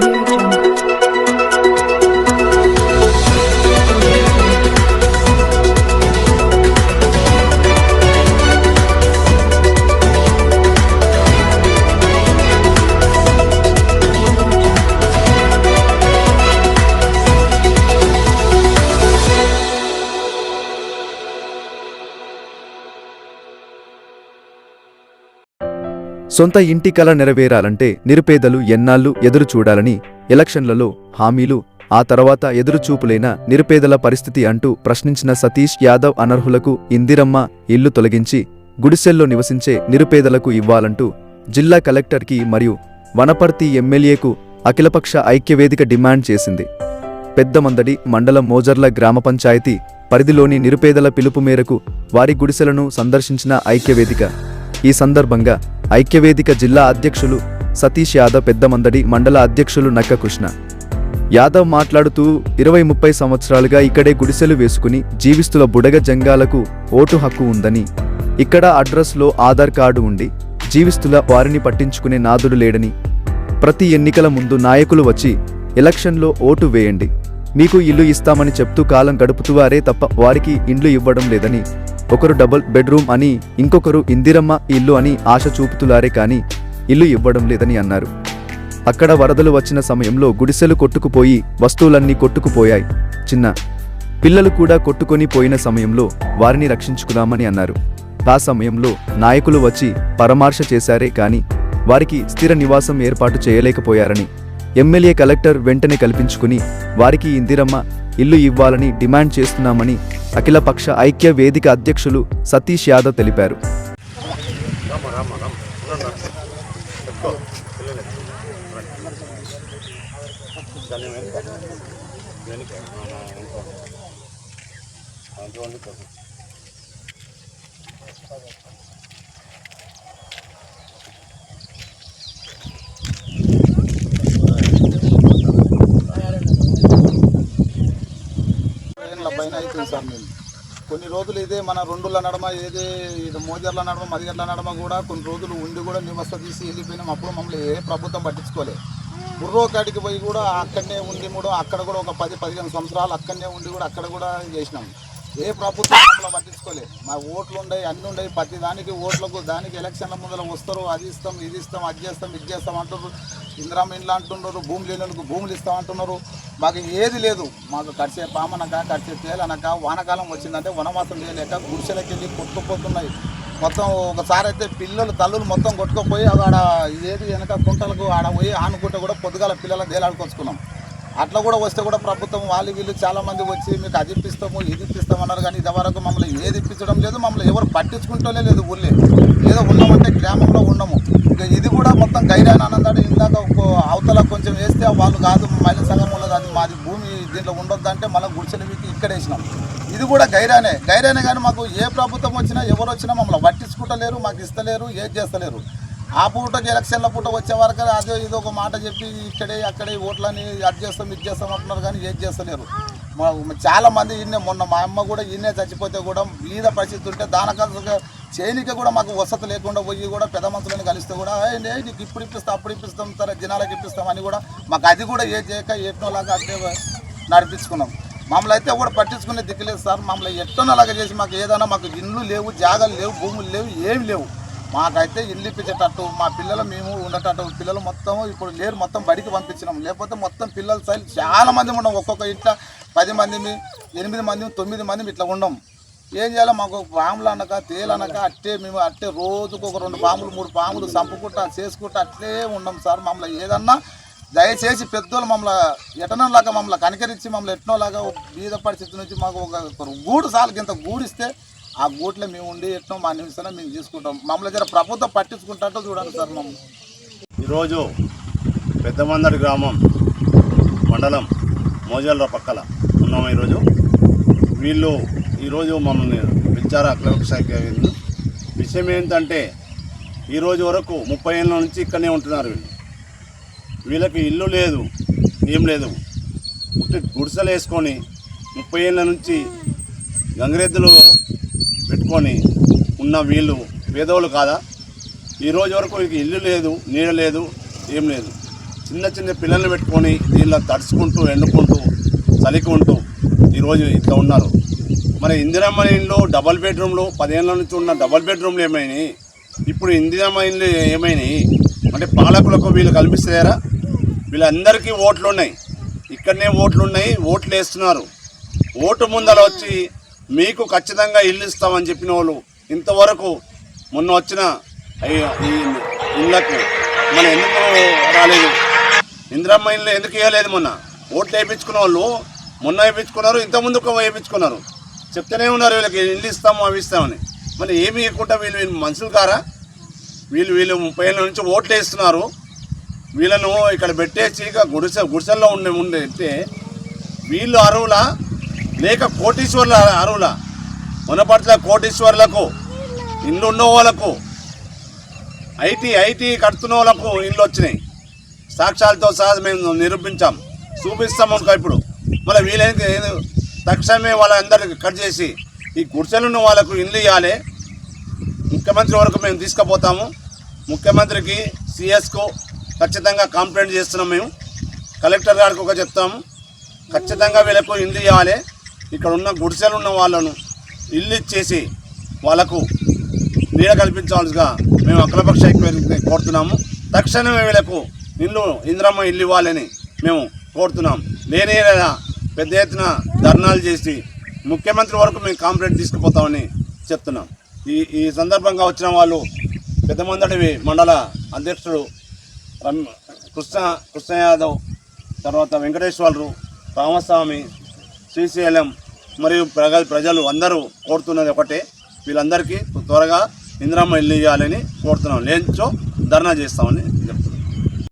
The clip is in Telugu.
morning. సొంత ఇంటి కల నెరవేరాలంటే నిరుపేదలు ఎన్నాళ్ళు ఎదురు చూడాలని ఎలక్షన్లలో హామీలు ఆ తర్వాత ఎదురుచూపులైన నిరుపేదల పరిస్థితి అంటూ ప్రశ్నించిన సతీష్ యాదవ్ అనర్హులకు ఇందిరమ్మ ఇల్లు తొలగించి గుడిసెల్లో నివసించే నిరుపేదలకు ఇవ్వాలంటూ జిల్లా కలెక్టర్కి మరియు వనపర్తి ఎమ్మెల్యేకు అఖిలపక్ష ఐక్యవేదిక డిమాండ్ చేసింది. పెద్దమందడి మండలం మోజర్ల గ్రామ పంచాయతీ పరిధిలోని నిరుపేదల పిలుపు మేరకు వారి గుడిసెలను సందర్శించిన ఐక్యవేదిక. ఈ సందర్భంగా ఐక్యవేదిక జిల్లా అధ్యక్షులు సతీష్ యాదవ్ పెద్దమందడి మండల అధ్యక్షులు నక్కకృష్ణ. యాదవ్ మాట్లాడుతూ ఇరవై ముప్పై సంవత్సరాలుగా ఇక్కడే గుడిసెలు వేసుకుని జీవిస్తుల బుడగ జంగాలకు ఓటు హక్కు ఉందని ఇక్కడ అడ్రస్లో ఆధార్ కార్డు ఉండి జీవిస్తుల వారిని పట్టించుకునే నాదుడు లేడని ప్రతి ఎన్నికల ముందు నాయకులు వచ్చి ఎలక్షన్లో ఓటు వేయండి మీకు ఇల్లు ఇస్తామని చెప్తూ కాలం గడుపుతువారే తప్ప వారికి ఇండ్లు ఇవ్వడం లేదని ఒకరు డబుల్ బెడ్రూమ్ అని ఇంకొకరు ఇందిరమ్మ ఇల్లు అని ఆశ చూపుతులారే కానీ ఇల్లు ఇవ్వడం లేదని అన్నారు. అక్కడ వరదలు వచ్చిన సమయంలో గుడిసెలు కొట్టుకుపోయి వస్తువులన్నీ కొట్టుకుపోయాయి. చిన్న పిల్లలు కూడా కొట్టుకొని పోయిన సమయంలో వారిని రక్షించుకుదామని అన్నారు. ఆ సమయంలో నాయకులు వచ్చి పరామర్శ చేశారే కానీ వారికి స్థిర నివాసం ఏర్పాటు చేయలేకపోయారని ఎమ్మెల్యే కలెక్టర్ వెంటనే కల్పించుకుని వారికి ఇందిరమ్మ ఇల్లు ఇవ్వాలని డిమాండ్ చేస్తున్నామని అఖిలపక్ష ఐక్య వేదిక అధ్యక్షులు సతీష్ యాదవ్ తెలిపారు. ఏళ్ళ పైన అవుతుంది సార్ మేము కొన్ని రోజులు ఇదే మన రెండుల నడమ ఏదే ఇది మోజర్ల నడమ మదిగర్ల నడమ కూడా కొన్ని రోజులు ఉండి కూడా నివస తీసి వెళ్ళిపోయినాం. అప్పుడు మమ్మల్ని ఏ ప్రభుత్వం పట్టించుకోలే. బుర్రో కాడికి పోయి కూడా అక్కడనే ఉండి కూడా అక్కడ కూడా ఒక పది పదిహేను సంవత్సరాలు అక్కడనే ఉండి కూడా అక్కడ కూడా చేసినాం. ఏ ప్రభుత్వం మమ్మల్ని పట్టించుకోలే. మా ఓట్లు ఉండయి అన్నీ ఉండయి ప్రతి దానికి ఓట్లకు దానికి ఎలక్షన్ల ముందర వస్తారు అది ఇస్తాం ఇది ఇస్తాం అది చేస్తాం ఇది చేస్తాం అంటున్నారు ఇందిరామ ఇండ్లు అంటున్నారు భూములు లేని భూములు ఇస్తాం అంటున్నారు. మాకు ఏది లేదు. మాకు కడిచే పామనక కడిచే తేలనక వానకాలం వచ్చిందంటే వనవాసం చేయలేక గుడిసెలకి వెళ్ళి కొట్టుకుపోతున్నాయి మొత్తం ఒకసారి అయితే పిల్లలు తల్లులు మొత్తం కొట్టుకుపోయి ఆడ ఏది వెనక కుంటలకు ఆడ పోయి ఆనుకుంటే కూడా పొద్దుగాల పిల్లల దేలాడుకొచ్చుకున్నాం అట్లా కూడా వస్తే కూడా ప్రభుత్వం వాళ్ళు వీళ్ళు చాలామంది వచ్చి మీకు అది ఇప్పిస్తాము ఇది ఇప్పిస్తాం అన్నారు కానీ ఇదివరకు మమ్మల్ని ఏది ఇప్పించడం లేదు మమ్మల్ని ఎవరు పట్టించుకుంటూనే లేదు ఊళ్ళే. ఏదో ఉన్నామంటే గ్రామంలో ఉండము ఇక ఇది కూడా మొత్తం గైరానందాడు ఇందాక అవతల కొంచెం వేస్తే వాళ్ళు కాదు మహిళా సంఘం ఉన్నది అది మాది భూమి దీంట్లో ఉండొద్దంటే మళ్ళీ గుడిసెలు వీకి ఇక్కడ వేసినాం. ఇది కూడా గైరానే గైరానే కానీ మాకు ఏ ప్రభుత్వం వచ్చినా ఎవరు వచ్చినా మమ్మల్ని పట్టించుకుంటలేరు మాకు ఇస్తలేరు ఏది చేస్తలేరు. ఆ పూటకి ఎలక్షన్ల పూట వచ్చే వరకు అదే ఇది ఒక మాట చెప్పి ఇక్కడే అక్కడే ఓట్లని అది చేస్తాం ఇది చేస్తాం అంటున్నారు కానీ ఏది చేస్తలేరు. మా చాలా మంది ఇన్నే మొన్న మా అమ్మ కూడా ఇన్నే చచ్చిపోతే కూడా మీద పరిస్థితి ఉంటే దానికంత చేయనిక కూడా మాకు వసతి లేకుండా పోయి కూడా పెద్ద మనుషులను కలిస్తే కూడా ఏంటి నీకు ఇప్పుడు ఇప్పిస్తాం అప్పుడు ఇప్పిస్తాం సరే జనాలకు ఇప్పిస్తాం అని కూడా మాకు అది కూడా ఏ చేయక ఎట్నోలాగా అంటే నడిపించుకున్నాం. మమ్మల్ని అయితే కూడా పట్టించుకునే దిక్కులేదు సార్. మమ్మల్ని ఎట్టోనలాగా చేసి మాకు ఏదైనా మాకు ఇండ్లు లేవు జాగాలు లేవు భూములు లేవు ఏమి లేవు. మాకైతే ఇల్లు ఇప్పించేటట్టు మా పిల్లలు మేము ఉండేటట్టు పిల్లలు మొత్తం ఇప్పుడు లేరు మొత్తం బడికి పంపించినాం. లేకపోతే మొత్తం పిల్లలు సైలు చాలా మంది ఉన్నాం. ఒక్కొక్క ఇంట్లో పది మంది ఎనిమిది మంది తొమ్మిది మంది ఇట్లా ఉండం ఏం చేయాలి? మాకు పాములు అనక తేలు అనక అట్టే మేము అట్టే రోజుకు ఒక రెండు పాములు మూడు పాములు చంపుకుంటా చేసుకుంటా అట్లే ఉన్నాం సార్ మమ్మల్ని. ఏదన్నా దయచేసి పెద్దోళ్ళు మమ్మల్ని ఎటనలాగా మమ్మల్ని కనికరించి మమ్మల్ని ఎట్నోలాగా బీద పరిస్థితి నుంచి మాకు ఒక గూడు సార్లకి ఇంత గూడిస్తే ఆ గూట్లో మేము ఉండి ఎట్నో మా నిమిషం మేము తీసుకుంటాం. మమ్మల్ని జర ప్రభుత్వం పట్టించుకుంటాటో చూడండి సార్ మమ్మల్ని. ఈరోజు పెద్దమందడి గ్రామం మండలం మోజల్ర పక్కల ఉన్నాము ఈరోజు. వీళ్ళు ఈరోజు మమ్మల్ని పిలిచారు క్లర్క్ శాఖ వీళ్ళు. విషయం ఏంటంటే ఈరోజు వరకు ముప్పై ఏళ్ళ నుంచి ఇక్కడనే ఉంటున్నారు వీళ్ళు. వీళ్ళకి ఇల్లు లేదు ఏం లేదు. గుడిసెలు వేసుకొని ముప్పై ఏళ్ళ నుంచి గంగిరెద్దులు పెట్టుకొని ఉన్న వీళ్ళు పేదోళ్ళు కాదా? ఈరోజు వరకు వీళ్ళకి ఇల్లు లేదు నీడ లేదు ఏం లేదు. చిన్న చిన్న పిల్లల్ని పెట్టుకొని దీనిలో తడుచుకుంటూ ఎండుకుంటూ చలికి ఉంటూ ఈరోజు ఇట్లా ఉన్నారు. మరి ఇందిరమ్మ ఇండ్లు డబల్ బెడ్రూమ్లు పదిహేనుల నుంచి ఉన్న డబల్ బెడ్రూమ్లు ఏమైనాయి? ఇప్పుడు ఇందిరమ్మ ఇండ్లు ఏమైనాయి? అంటే పాలకులకు వీళ్ళు కల్పిస్తారా? వీళ్ళందరికీ ఓట్లు ఉన్నాయి ఇక్కడనే ఓట్లు ఉన్నాయి ఓట్లు వేస్తున్నారు. ఓటు ముందర వచ్చి మీకు ఖచ్చితంగా ఇల్లు ఇస్తామని చెప్పిన వాళ్ళు ఇంతవరకు మొన్న వచ్చిన ఈ- ఇళ్ళకు మన ఎందుకు రాలేదు? ఇందిరమ్మ ఇల్లు ఎందుకు ఇవ్వలేదు మొన్న? ఓట్లు వేయించుకున్న వాళ్ళు మొన్న వేయించుకున్నారు ఇంతకుముందు ముందుకు వేయించుకున్నారు. చెప్తూనే ఉన్నారు వీళ్ళకి ఇల్లు ఇస్తాము అవి ఇస్తామని. మరి ఏమి ఇవ్వకుండా వీళ్ళు వీళ్ళు మనుషులు కారా? వీళ్ళు వీళ్ళు ముప్పై ఏళ్ళ నుంచి ఓట్లు వేస్తున్నారు. వీళ్ళను ఇక్కడ పెట్టేసి ఇక గుడిసె గుడిసెల్లో ఉండే ఉండే వీళ్ళు అరువులా లేక కోటీశ్వర్ల అరువులా మునపట్ల కోటీశ్వర్లకు ఇల్లు ఉన్న వాళ్ళకు ఐటీ ఐటీ కడుతున్న వాళ్ళకు ఇల్లు వచ్చినాయి. సాక్ష్యాలతో సహా మేము నిరూపించాం. చూపిస్తాం అనుకో ఇప్పుడు. మళ్ళీ వీలైతే తక్షణమే వాళ్ళందరికీ కట్ చేసి ఈ గుడిసెలు ఉన్న వాళ్ళకు ఇల్లు ఇవ్వాలి. ముఖ్యమంత్రి వరకు మేము తీసుకుపోతాము. ముఖ్యమంత్రికి సిఎస్కు ఖచ్చితంగా కంప్లైంట్ చేస్తున్నాం మేము. కలెక్టర్ గారికి ఒక చెప్తాము. ఖచ్చితంగా వీళ్ళకు ఇల్లు ఇవ్వాలి. ఇక్కడ ఉన్న గుడిసెలు ఉన్న వాళ్ళను ఇల్లు ఇచ్చేసి వాళ్ళకు నీడ కల్పించాల్సిగా మేము అఖిలపక్ష ఎక్కువ కోరుతున్నాము. తక్షణమే వీళ్ళకు ఇల్లు ఇంద్రమ్మ ఇల్లు ఇవ్వాలని మేము కోరుతున్నాం. లేని యెడల పెద్ద ఎత్తున ధర్నాలు చేసి ముఖ్యమంత్రి వరకు మేము కాంప్లైంట్ తీసుకుపోతామని చెప్తున్నాం. ఈ ఈ సందర్భంగా వచ్చిన వాళ్ళు పెద్దమందడివి మండల అధ్యక్షుడు కృష్ణ కృష్ణ యాదవ్ తర్వాత వెంకటేశ్వరరావు రామస్వామి శ్రీశైలం మరియు ప్రజ ప్రజలు అందరూ కోరుతున్నది ఒకటే. వీళ్ళందరికీ త్వరగా ఇందిరామ్మ ఇల్లు ఇవ్వాలని కోరుతున్నాం. లేనిచో ధర్నా చేస్తామని